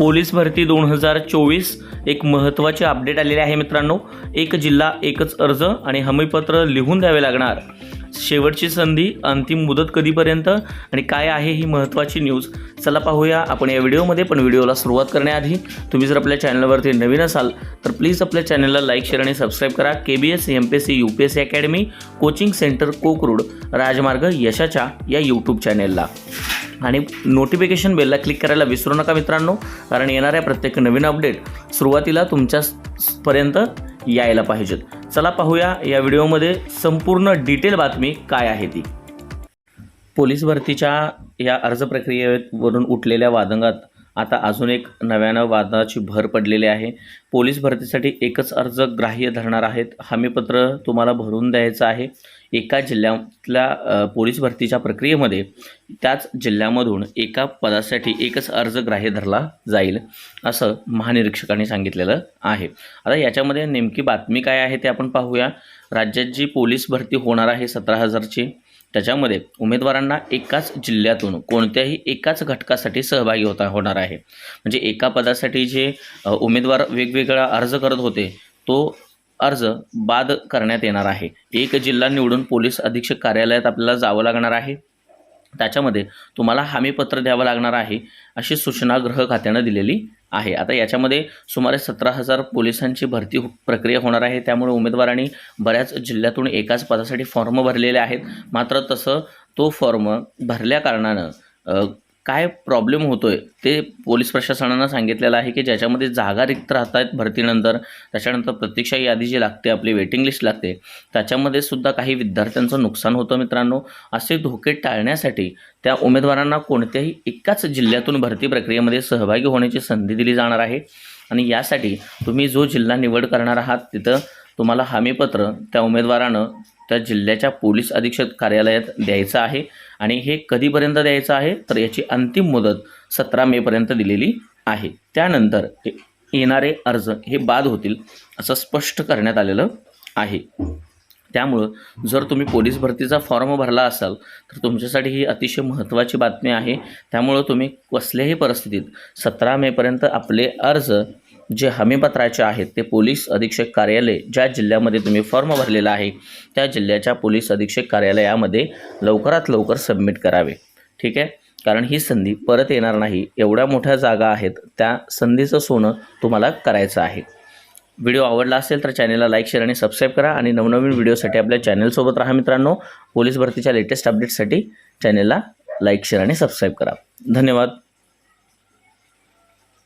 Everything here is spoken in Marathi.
पोलीस भरती दोन हजार चोवीस एक महत्त्वाचे अपडेट आलेले आहे मित्रांनो. एक जिल्हा एकच अर्ज आणि हमीपत्र लिहून द्यावे लागणार. शेवटची संधी अंतिम मुदत कधीपर्यंत आणि काय आहे ही महत्त्वाची न्यूज चला पाहूया आपण या व्हिडिओमध्ये पण व्हिडिओला सुरुवात करण्याआधी तुम्ही जर आपल्या चॅनलवरती नवीन असाल तर प्लीज आपल्या चॅनलला लाईक शेअर आणि सबस्क्राईब करा. K B S M P S C U P S C academy coaching centre Kokrud राजमार्ग यशाच्या या यूट्यूब चॅनेलला आणि नोटिफिकेशन बेलला क्लिक करायला विसरू नका मित्रांनो कारण येणाऱ्या प्रत्येक नवीन अपडेट सुरुवातीला तुमच्यापर्यंत यायला पाहिजेत. चला पाहूया या व्हिडिओमध्ये संपूर्ण डिटेल बातमी काय आहे ती. पोलीस भरतीच्या या अर्ज प्रक्रियेवरून उठलेल्या वादंगात आता अजून एक नव्यानं वादाची भर पडलेली आहे. पोलीस भरतीसाठी एकच अर्ज ग्राह्य धरणार आहेत. हमीपत्र तुम्हाला भरून द्यायचं आहे. एका जिल्ह्यातल्या पोलीस भरतीच्या प्रक्रियेमध्ये त्याच जिल्ह्यामधून एका पदासाठी एकच अर्ज ग्राह्य धरला जाईल असं महानिरीक्षकांनी सांगितलेलं आहे. आता याच्यामध्ये नेमकी बातमी काय आहे ते आपण पाहूया. राज्यात जी पोलीस भरती होणार आहे सतरा हजारची त्याच्यामध्ये उमेदवारांना एकाच जिल्ह्यातून कोणत्याही एकाच घटकासाठी सहभागी होता होणार आहे. म्हणजे एका पदासाठी जे उमेदवार वेगवेगळा अर्ज करत होते तो अर्ज बाद करण्यात येणार आहे. एक जिल्हा निवडून पोलीस अधीक्षक कार्यालयात आपल्याला जावं लागणार आहे. त्याच्यामध्ये तुम्हाला हमीपत्र द्यावं लागणार आहे अशी सूचना गृह खात्यानं दिलेली आहे. आता याच्यामध्ये सुमारे सतरा हजार पोलिसांची भरती हो- प्रक्रिया होणार आहे. त्यामुळे उमेदवारांनी बऱ्याच जिल्ह्यातून एकाच पदासाठी फॉर्म भरलेले आहेत. मात्र तसं तो फॉर्म भरल्या कारणानं काय प्रॉब्लेम होतो आहे ते पोलीस प्रशासनानं सांगितलेलं आहे की ज्याच्यामध्ये जागा रिक्त राहत आहेत भरतीनंतर त्याच्यानंतर प्रतीक्षा यादी जी लागते आपली वेटिंग लिस्ट लागते त्याच्यामध्ये सुद्धा काही विद्यार्थ्यांचं नुकसान होतं मित्रांनो. असे धोके टाळण्यासाठी त्या उमेदवारांना कोणत्याही एकाच जिल्ह्यातून भरती प्रक्रियेमध्ये सहभागी होण्याची संधी दिली जाणार आहे. आणि यासाठी तुम्ही जो जिल्हा निवड करणार आहात तिथं तुम्हाला हमीपत्र त्या उमेदवारानं त्या जिल्ह्याच्या पोलीस अधीक्षक कार्यालयात द्यायचं आहे. आणि हे कधीपर्यंत द्यायचं आहे? तर याची अंतिम मुदत सतरा मेपर्यंत दिलेली आहे. त्यानंतर येणारे अर्ज हे बाद होतील असं स्पष्ट करण्यात आलेलं आहे. त्यामुळं जर तुम्ही पोलीस भरतीचा फॉर्म भरला असाल तर तुमच्यासाठी ही अतिशय महत्त्वाची बातमी आहे. त्यामुळं तुम्ही कसल्याही परिस्थितीत सतरा मेपर्यंत आपले अर्ज जे हमीपत्राचे आहेत ते पोलीस अधीक्षक कार्यालय ज्या जिल्ह्यामध्ये तुम्ही फॉर्म भरलेला आहे त्या जिल्ह्याच्या पोलीस अधीक्षक कार्यालयामध्ये लवकरात लवकर सबमिट करावे. ठीक आहे? कारण ही संधी परत येणार नाही. एवढ्या मोठ्या जागा आहेत त्या संधीचं सोनं तुम्हाला करायचं आहे. व्हिडिओ आवडला असेल तर चॅनलला लाईक शेअर आणि सबस्क्राईब करा आणि नवनवीन व्हिडिओसाठी आपल्या चॅनलसोबत राहा मित्रांनो. पोलीस भरतीच्या लेटेस्ट अपडेटसाठी चॅनलला लाईक शेअर आणि सबस्क्राईब करा. धन्यवाद.